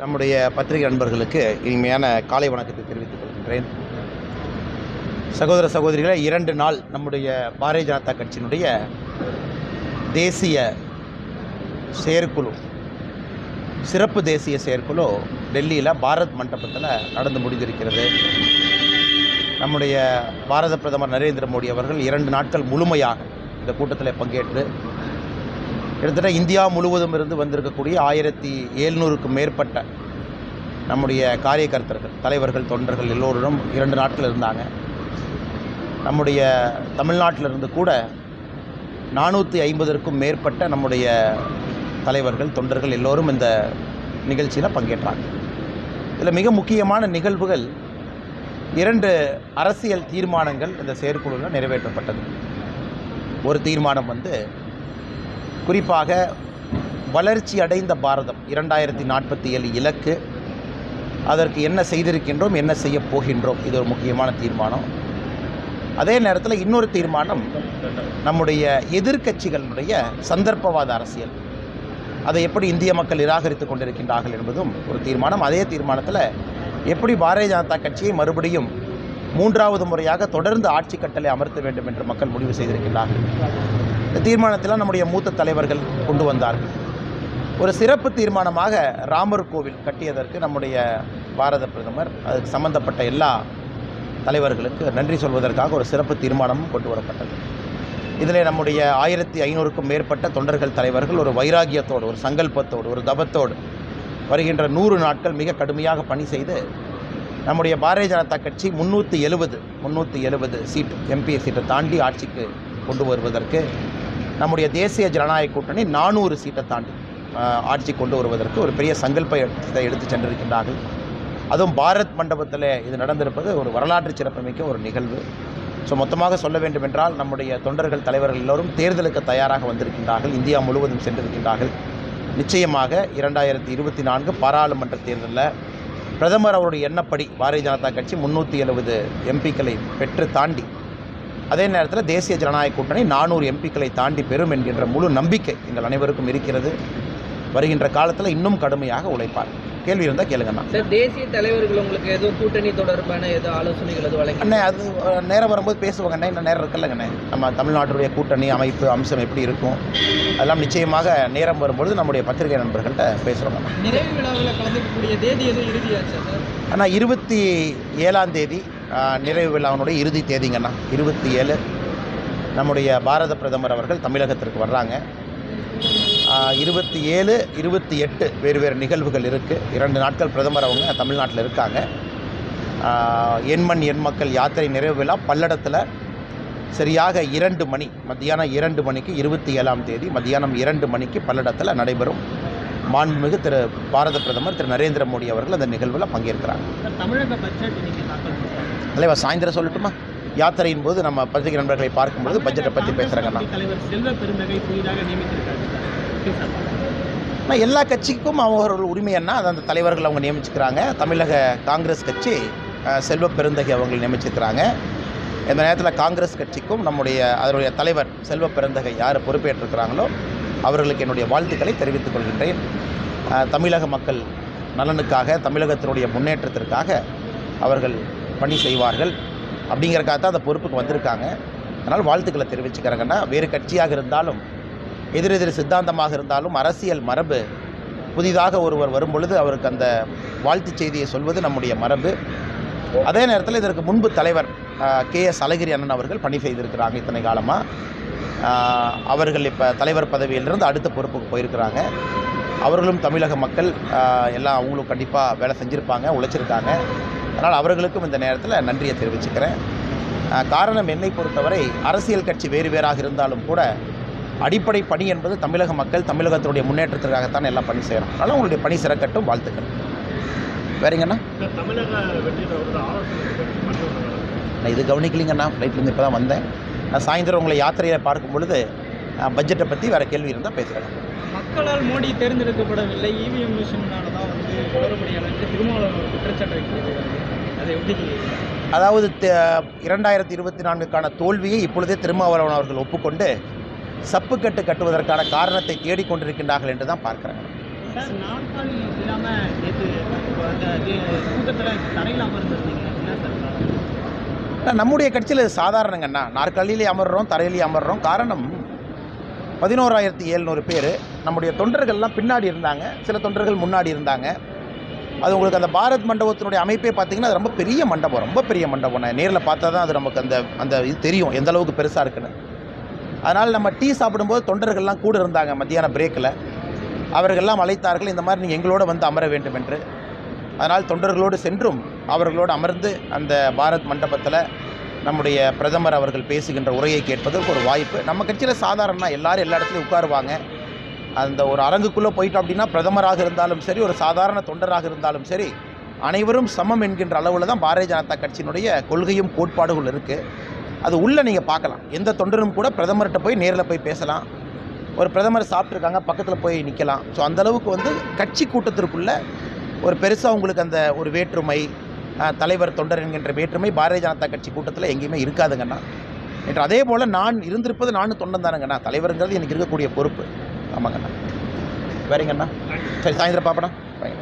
நம்முடைய பத்திரிகை நண்பர்களுக்கு இனிமையான காலை வணக்கத்தை தெரிவித்துக் கொள்கின்றேன். சகோதர சகோதரிகளை இரண்டு நாள் நம்முடைய பாரதிய ஜனதா கட்சியினுடைய தேசிய செயற்குழு சிறப்பு தேசிய செயற்குழு டெல்லியில் பாரத் மண்டபத்தில் நடந்து முடிந்திருக்கிறது. நம்முடைய பாரத பிரதமர் நரேந்திர மோடி அவர்கள் இரண்டு நாட்கள் முழுமையாக இந்த கூட்டத்தில் பங்கேற்று கிட்டத்தட்ட இந்தியா முழுவதும் இருந்து வந்திருக்கக்கூடிய ஆயிரத்தி எழுநூறுக்கும் மேற்பட்ட நம்முடைய காரியகர்த்தர்கள் தலைவர்கள் தொண்டர்கள் எல்லோரும் இரண்டு நாட்கள் இருந்தாங்க. நம்முடைய தமிழ்நாட்டிலிருந்து கூட நானூற்றி ஐம்பதற்கும் மேற்பட்ட நம்முடைய தலைவர்கள் தொண்டர்கள் எல்லோரும் இந்த நிகழ்ச்சியில் பங்கேற்றாங்க. இதில் மிக முக்கியமான நிகழ்வுகள் இரண்டு அரசியல் தீர்மானங்கள் இந்த செயற்குழுவில் நிறைவேற்றப்பட்டது. ஒரு தீர்மானம் வந்து குறிப்பாக வளர்ச்சி அடைந்த பாரதம் இரண்டாயிரத்தி நாற்பத்தி ஏழு இலக்கு. அதற்கு என்ன செய்திருக்கின்றோம் என்ன செய்ய போகின்றோம் இது ஒரு முக்கியமான தீர்மானம். அதே நேரத்தில் இன்னொரு தீர்மானம் நம்முடைய எதிர்கட்சிகளுடைய சந்தர்ப்பவாத அரசியல். அதை எப்படி இந்திய மக்கள் நிராகரித்து கொண்டிருக்கின்றார்கள் என்பதும் ஒரு தீர்மானம். அதே தீர்மானத்தில் எப்படி பாரதிய ஜனதா கட்சியை மறுபடியும் மூன்றாவது முறையாக தொடர்ந்து ஆட்சி கட்டளை அமர்த்த வேண்டும் என்று மக்கள் முடிவு செய்திருக்கிறார்கள் இந்த தீர்மானத்தில் நம்முடைய மூத்த தலைவர்கள் கொண்டு வந்தார்கள் ஒரு சிறப்பு தீர்மானமாக ராமர் கோவில் கட்டியதற்கு நம்முடைய பாரத பிரதமர் அதுக்கு சம்பந்தப்பட்ட எல்லா தலைவர்களுக்கு நன்றி சொல்வதற்காக ஒரு சிறப்பு தீர்மானமும் கொண்டு வரப்பட்டது. இதில் நம்முடைய ஆயிரத்தி ஐநூறுக்கும் மேற்பட்ட தொண்டர்கள் தலைவர்கள் ஒரு வைராகியத்தோடு ஒரு சங்கல்பத்தோடு ஒரு தபத்தோடு வருகின்ற நூறு நாட்கள் மிக கடுமையாக பணி செய்து நம்முடைய பாரதிய ஜனதா கட்சி முந்நூற்றி எழுபது முந்நூற்றி எழுபது சீட் எம்பி சீட்டை தாண்டி ஆட்சிக்கு கொண்டு வருவதற்கு நம்முடைய தேசிய ஜனநாயக கூட்டணி நானூறு சீட்டை தாண்டி ஆட்சி கொண்டு வருவதற்கு ஒரு பெரிய சங்கல்பத்தை எடுத்து சென்றிருக்கின்றார்கள். அதுவும் பாரத் மண்டபத்தில் இது நடந்திருப்பது ஒரு வரலாற்று சிறப்புமிக்க ஒரு நிகழ்வு. ஸோ மொத்தமாக சொல்ல வேண்டுமென்றால் நம்முடைய தொண்டர்கள் தலைவர்கள் எல்லோரும் தேர்தலுக்கு தயாராக வந்திருக்கின்றார்கள். இந்தியா முழுவதும் சென்றிருக்கின்றார்கள். நிச்சயமாக இரண்டாயிரத்தி இருபத்தி நான்கு பாராளுமன்ற தேர்தலில் பிரதமர் அவருடைய எண்ணப்படி பாரதிய ஜனதா கட்சி முந்நூற்றி எழுபது எம்பிக்களை பெற்று தாண்டி அதே நேரத்தில் தேசிய ஜனநாயக கூட்டணி நானூறு எம்பிக்களை தாண்டி பெறும் என்கின்ற முழு நம்பிக்கை எங்கள் அனைவருக்கும் இருக்கிறது. வருகின்ற காலத்தில் இன்னும் கடுமையாக உழைப்பார். கேள்வி இருந்தால் கேளுங்கண்ணா சார் தேசிய தலைவர்கள் உங்களுக்கு எதுவும் கூட்டணி தொடர்பான ஏதோ ஆலோசனைகள் எதுவும் வழங்கி அண்ணே அது நேரம் வரும்போது பேசுவாங்கண்ணே. இன்னும் நேரம் இருக்குல்லங்கண்ணே நம்ம தமிழ்நாட்டுடைய கூட்டணி அமைப்பு அம்சம் எப்படி இருக்கும்? அதெல்லாம் நிச்சயமாக நேரம் வரும்பொழுது நம்முடைய பத்திரிகை நண்பர்கள்ட்ட பேசுகிறோம் நிறைவு விழாவில் கலந்துக்கக்கூடிய தேதி எதுவும் இறுதியாச்சா அண்ணா இருபத்தி ஏழாம் தேதி நிறைவு விழாவினுடைய இறுதி தேதிங்கண்ணா. இருபத்தி ஏழு. நம்முடைய பாரத பிரதமர் அவர்கள் தமிழகத்திற்கு வர்றாங்க. இருபத்தி ஏழு இருபத்தி எட்டு வேறு வேறு நிகழ்வுகள் இருக்குது இரண்டு நாட்கள் பிரதமர் அவங்க தமிழ்நாட்டில் இருக்காங்க. எண்மண் எண் மக்கள் யாத்திரை நிறைவு விழா பல்லடத்தில் சரியாக இரண்டு மணி மத்தியானம் இரண்டு மணிக்கு இருபத்தி ஏழாம் தேதி மத்தியானம் இரண்டு மணிக்கு பல்லடத்தில் நடைபெறும். மாண்புமிகு திரு பாரத பிரதமர் திரு நரேந்திர மோடி அவர்கள் அந்த நிகழ்வில் பங்கேற்கிறாங்க தலைவர் சாயந்தரம் சொல்லட்டுமா? யாத்திரையின் போது நம்ம பத்திரிகை நண்பர்களை பார்க்கும்பொழுது பட்ஜெட்டை பற்றி பேசுகிறாங்கண்ணா தலைவர் செல்வ பெருந்தகை புதிதாக நியமித்திருக்காரு ஆனால் எல்லா கட்சிக்கும் அவர்கள் உரிமை என்ன? அது அந்த தலைவர்கள் அவங்க நியமிச்சுக்கிறாங்க. தமிழக காங்கிரஸ் கட்சி செல்வ பெருந்தகை அவங்களை நியமிச்சிருக்கிறாங்க இந்த நேரத்தில் காங்கிரஸ் கட்சிக்கும் நம்முடைய அதனுடைய தலைவர் செல்வ பெருந்தகை யார் பொறுப்பேற்றிருக்கிறாங்களோ அவர்களுக்கு என்னுடைய வாழ்த்துக்களை தெரிவித்துக் கொள்கின்றேன். தமிழக மக்கள் நலனுக்காக தமிழகத்தினுடைய முன்னேற்றத்திற்காக அவர்கள் பணி செய்வார்கள். அப்படிங்கிறக்காக தான் அந்த பொறுப்புக்கு வந்திருக்காங்க. அதனால் வாழ்த்துக்களை தெரிவிச்சுக்கிறாங்கன்னா வேறு கட்சியாக இருந்தாலும் எதிரெதிர் சித்தாந்தமாக இருந்தாலும் அரசியல் மரபு புதிதாக ஒருவர் வரும்பொழுது அவருக்கு அந்த வாழ்த்துச் செய்தியை சொல்வது நம்முடைய மரபு. அதே நேரத்தில் இதற்கு முன்பு தலைவர் கே எஸ் அழகிரி அண்ணன் அவர்கள் பணி செய்திருக்கிறாங்க இத்தனை காலமாக அவர்கள் இப்போ தலைவர் பதவியிலிருந்து அடுத்த பொறுப்புக்கு போயிருக்கிறாங்க. அவர்களும் தமிழக மக்கள் எல்லாம் அவங்களும் கண்டிப்பாக வேலை செஞ்சுருப்பாங்க உழைச்சிருக்காங்க. அதனால் அவர்களுக்கும் இந்த நேரத்தில் நன்றியை தெரிவிச்சுக்கிறேன். காரணம் என்னை பொறுத்தவரை அரசியல் கட்சி வேறு வேறாக இருந்தாலும் கூட அடிப்படை பணி என்பது தமிழக மக்கள் தமிழகத்தினுடைய முன்னேற்றத்திற்காகத்தான் எல்லாம் பணி செய்கிறோம் அதனால் உங்களுடைய பணி சிறக்கட்டும் வாழ்த்துக்கள். வேறங்கண்ணா? நான் இது கவனிக்கலிங்கண்ணா ஃப்ளைட்லேருந்து இப்போ தான் வந்தேன். நான் சாயந்தரம் உங்களை யாத்திரையில் பார்க்கும் பொழுது பட்ஜெட்டை பற்றி வேறு கேள்வி இருந்தால் பேசுகிறேன் மக்களால் மோடி தேர்ந்தெடுக்கப்படவில்லை இவிஎம் மிஷினால தான் வந்து குளறுபடியான திருமாவளவன் ஒரு குற்றச்சாட்டு வைக்கிறது அதை எப்படி அதாவது இரண்டாயிரத்தி இருபத்தி நான்குக்கான தோல்வியை இப்பொழுதே திருமாவளவன் அவர்கள் ஒப்புக்கொண்டு சப்புக்கட்டு கட்டுவதற்கான காரணத்தை தேடிக்கொண்டிருக்கின்றார்கள் என்று தான் பார்க்குறாங்க நம்முடைய கட்சியில் இது சாதாரணங்கண்ணா. நாற்காலியிலே அமர்றோம் தரையிலே அமர்றோம். காரணம் பதினோராயிரத்தி எழுநூறு பேர் நம்முடைய தொண்டர்கள்லாம் பின்னாடி இருந்தாங்க. சில தொண்டர்கள் முன்னாடி இருந்தாங்க. அது உங்களுக்கு அந்த பாரத் மண்டபத்தினுடைய அமைப்பே பார்த்தீங்கன்னா அது ரொம்ப பெரிய மண்டபம் ரொம்ப பெரிய மண்டபம். நான் நேரில் பார்த்தா தான் அது நமக்கு அந்த அந்த இது தெரியும் எந்த அளவுக்கு பெருசாக இருக்குன்னு. அதனால் நம்ம டீ சாப்பிடும்போது தொண்டர்கள்லாம் கூட இருந்தாங்க மத்தியான பிரேக்கில் அவர்கள்லாம் அழைத்தார்கள் இந்த மாதிரி நீங்கள் எங்களோட வந்து அமர வேண்டும் என்று. அதனால் தொண்டர்களோடு சென்றும் அவர்களோடு அமர்ந்து அந்த பாரத் மண்டபத்தில் நம்முடைய பிரதமர் அவர்கள் பேசுகின்ற உரையை கேட்பதற்கு ஒரு வாய்ப்பு. நம்ம கட்சியில் சாதாரண எல்லாரும் எல்லா இடத்துலையும் உட்காருவாங்க. அந்த ஒரு அரங்குக்குள்ளே போயிட்டோம் அப்படின்னா பிரதமராக இருந்தாலும் சரி ஒரு சாதாரண தொண்டராக இருந்தாலும் சரி அனைவரும் சமம் என்கின்ற அளவில் தான் பாரதிய ஜனதா கட்சியினுடைய கொள்கையும் கோட்பாடுகள் இருக்குது அது உள்ளே நீங்கள் பார்க்கலாம். எந்த தொண்டரும் கூட பிரதமர்கிட்ட போய் நேரில் போய் பேசலாம். ஒரு பிரதமர் சாப்பிட்ருக்காங்க பக்கத்தில் போய் நிற்கலாம் ஸோ அந்த அளவுக்கு வந்து கட்சி கூட்டத்திற்குள்ள ஒரு பெருசாக உங்களுக்கு அந்த ஒரு வேற்றுமை தலைவர் தொண்டர் என்கின்ற வேற்றுமை பாரதிய ஜனதா கட்சி கூட்டத்தில் எங்கேயுமே இருக்காதுங்கண்ணா. என்று அதே போல் நான் இருந்திருப்பது நானும் தொண்டன் தானுங்கண்ணா. தலைவருங்கிறது எனக்கு இருக்கக்கூடிய பொறுப்பு. ஆமாங்கண்ணா. வேறங்கண்ணா? சரி சாயந்தரம் பார்ப்பண்ணா